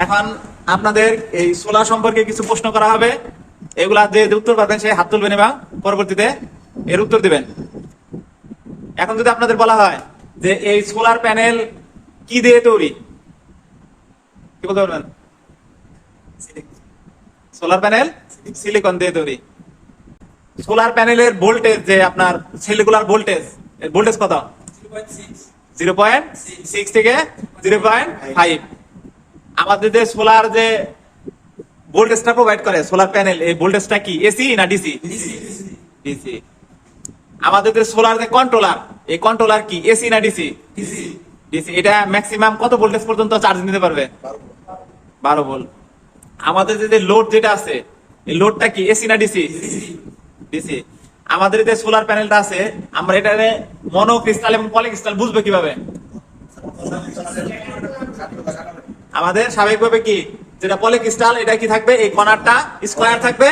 এখন আপনাদের এই সোলার সম্পর্কে কিছু প্রশ্ন করা হবে। এগুলা যে যে উত্তর পাবেন সে হাত তুলবেন এবং পরবর্তীতে এর উত্তর দিবেন। এখন যদি আপনাদের বলা হয় যে এই সোলার প্যানেল কি দিয়ে তৈরি? কি বলতে পারবেন? সোলার প্যানেল সিলিকন দিয়ে তৈরি। সোলার প্যানেলের ভোল্টেজ যে আপনার সেলিকুলার ভোল্টেজ ভোল্টেজ কত? জিরো পয়েন্ট সিক্স থেকে জিরো পয়েন্ট ফাইভ আমাদের যে সোলার যে ভোল্টেজটা প্রোভাইড করে সোলার প্যানেল এই ভোল্টেজটা কি? এসি না ডিসি ডিসি আমাদের যে সোলার যে কন্ট্রোলার এই কন্ট্রোলার কি? এসি না ডিসি ডিসি এটা ম্যাক্সিমাম কত ভোল্টেজ পর্যন্ত চার্জ নিতে পারবে? বারো ভোল্ট আমাদের যে- যে লোড যেটা আছে এই লোডটা কি? এসি না ডিসি ডিসি আমাদের যে সোলার প্যানেলটা আছে আমরা এটা মনো ক্রিস্টাল এবং পলি ক্রিস্টাল বুঝব কীভাবে? আমাদের স্বাভাবিকভাবে কি? যেটা পলি ক্রিস্টাল, এটা কি থাকবে? এই কর্নারটা স্কোয়ার থাকবে।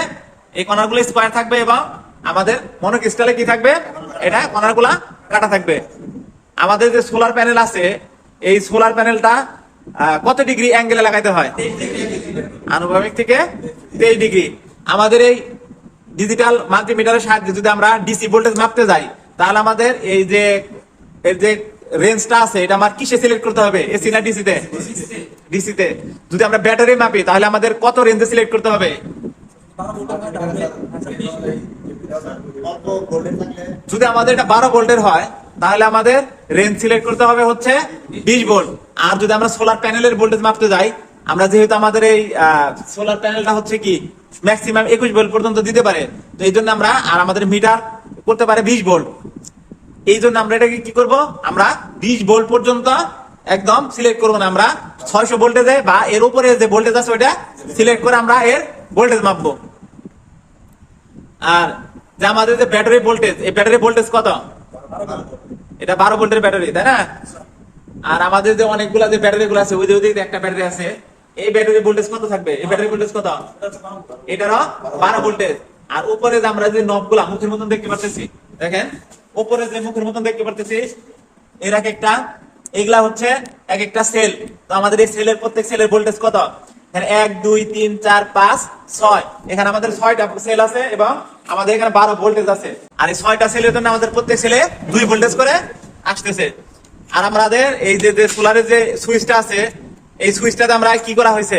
এই কর্নারগুলো স্কোয়ার থাকবে এবং আমাদের মনো ক্রিস্টালে কি থাকবে? এটা কর্নারগুলা কাটা থাকবে। আমাদের যে সোলার প্যানেল আছে, এই সোলার প্যানেলটা কত ডিগ্রি অ্যাঙ্গেলে লাগাইতে হয়? আনুভূমিক থেকে তেইশ ডিগ্রি। আমাদের এই ডিজিটাল মাল্টিমিটারের সাহায্যে যদি আমরা ডিসি ভোল্টেজ মাপতে যাই, তাহলে আমাদের এই যে, এর যে রেঞ্জটা আছে, এটা আমার কিসে সিলেক্ট করতে হবে? এসি না ডিসিতে? ডিসিতে, যদি আমরা ব্যাটারি মাপি, তাহলে আমাদের কত রেঞ্জে সিলেক্ট করতে হবে? যদি আমাদের এটা বারো ভোল্টের হয়, তাহলে আমাদের রেঞ্জ সিলেক্ট করতে হবে হচ্ছে বিশ ভোল্ট। আর যদি আমরা সোলার প্যানেলের ভোল্টেজ মাপতে যাই, আমরা যেহেতু আমাদের এই সোলার প্যানেলটা হচ্ছে কি ম্যাক্সিমাম একুশ ভোল্ট পর্যন্ত দিতে পারে, তো এই জন্য আমরা, আর আমাদের মিটার করতে পারে বিশ ভোল্ট। এই জন্য আমরা এটাকে কি করব? আমরা বিশ ভোল্ট পর্যন্ত একদম সিলেক্ট করব না আমরা। ছয়শো ভোল্টেজে বা এর উপরে যে ভোল্টেজ আছে ওইটা সিলেক্ট করে আমরা এর ভোল্টেজ মাপবো। আর যে আমাদের যে ব্যাটারি ভোল্টেজ এই ব্যাটারি ভোল্টেজ কত? এটা বারো ভোল্টের ব্যাটারি তাই না? আর আমাদের যে অনেকগুলা যে ব্যাটারি গুলো আছে, ওই যে একটা ব্যাটারি আছে, এই ব্যাটারি ভোল্টেজ কত থাকবে? এই ব্যাটারি ভোল্টেজ কত? এটারও বারো ভোল্টেজ আর উপরে যে আমরা যে নবগুলা মুখের মতন দেখতে পারতেছি, দেখেন? উপরে যে মুখের মতন দেখতে পারতেছি, এর এক একটা এগুলা হচ্ছে এক একটা সেল তো আমাদের এই সেলের প্রত্যেক সেলের ভোল্টেজ কত? এখানে এক, দুই, তিন, চার, পাঁচ, ছয়। এখানে আমাদের ছয়টা সেল আছে এবং আমাদের এখানে বারো ভোল্টেজ আছে। আর এই ছয়টা সেলের জন্য আমাদের প্রত্যেক সেলে দুই ভোল্টেজ করে আসতেছে। আর আমাদের এই যে সোলারের যে সুইচটা আছে, এই সুইচটাতে আমরা কি করা হয়েছে?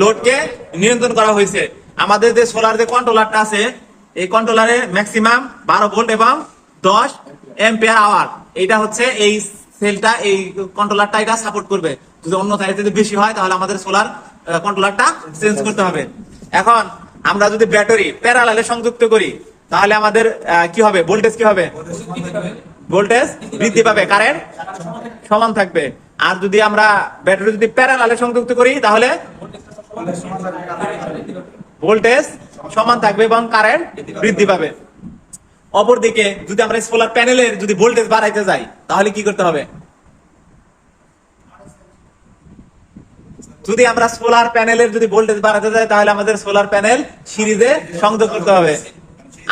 লোডকে নিয়ন্ত্রণ করা হয়েছে। আমাদের যে সোলার যে কন্ট্রোলারটা আছে, এই কন্ট্রোলারে ম্যাক্সিমাম বারো ভোল্ট এবং দশ এম্পিয়ার আওয়ার এটা হচ্ছে এই সেলটা এই কন্ট্রোলারটা এটা সাপোর্ট করবে। যদি অন্য যদি বেশি হয়, তাহলে আমাদের সোলার কন্ট্রোলারটা চেঞ্জ করতে হবে। এখন আমরা যদি ব্যাটারি প্যারালালে সংযুক্ত করি, তাহলে আমাদের কি হবে? ভোল্টেজ কি হবে? ভোল্টেজ বৃদ্ধি পাবে। কারেন্ট সমান থাকবে। আর যদি আমরা ব্যাটারি যদি প্যারালালে সংযুক্ত করি, তাহলে ভোল্টেজ সমান থাকবে এবং কারেন্ট বৃদ্ধি পাবে। অপরদিকে যদি আমরা সোলার প্যানেলের যদি ভোল্টেজ বাড়াইতে যাই, তাহলে কি করতে হবে? যদি আমরা সোলার প্যানেলের যদি ভোল্টেজ বাড়াতে যাই, তাহলে আমাদের সোলার প্যানেল সিরিজে সংযোগ করতে হবে।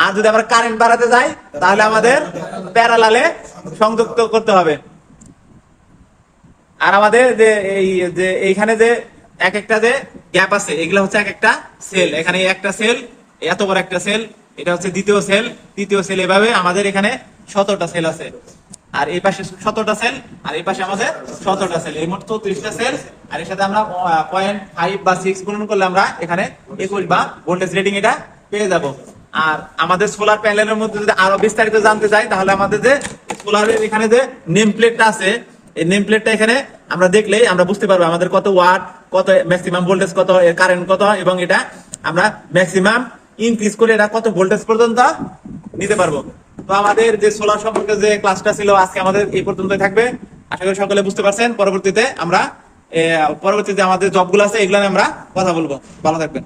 আর যদি আমরা কারেন্ট বাড়াতে যাই, তাহলে আমাদের প্যারালালে সংযুক্ত করতে হবে। আর আমাদের যে এই যে এইখানে যে এক একটা যে গ্যাপ আছে, এগুলো হচ্ছে এক একটা সেল। এখানে একটা সেল, এত বড় একটা সেল এটা হচ্ছে দ্বিতীয় সেল। তৃতীয় সেল এভাবে আমাদের এখানে সতেরোটা সেল আছে। আর এই পাশে সতেরোটা সেল, আর এই পাশে আমাদের সতেরোটা সেল। এই মোট চৌত্রিশটা সেল। আর এর সাথে আমরা পয়েন্ট ফাইভ বা সিক্স গুণন করলে আমরা এখানে একুশ বা ভোল্টেজ রেটিং এটা পেয়ে যাব। আর আমাদের সোলার প্যানেলের মধ্যে যদি আরও বিস্তারিত জানতে চাই, তাহলে আমাদের যে সোলারের এখানে যে নেম প্লেটটা আছে, এই নেম প্লেটটা এখানে আমরা দেখলেই আমরা বুঝতে পারব আমাদের কত ওয়াট কত ম্যাক্সিমাম ভোল্টেজ কত কারেন্ট কত, এবং এটা আমরা ম্যাক্সিমাম ইনক্রিজ করে এটা কত ভোল্টেজ পর্যন্ত নিতে পারব? তো আমাদের যে সোলার সম্পর্কে যে ক্লাসটা ছিল, আজকে আমাদের এই পর্যন্ত থাকবে। আশা করি সকলে বুঝতে পারছেন। পরবর্তীতে আমরা পরবর্তীতে আমাদের জবগুলো আছে, এগুলো নিয়ে আমরা কথা বলব। ভালো থাকবেন।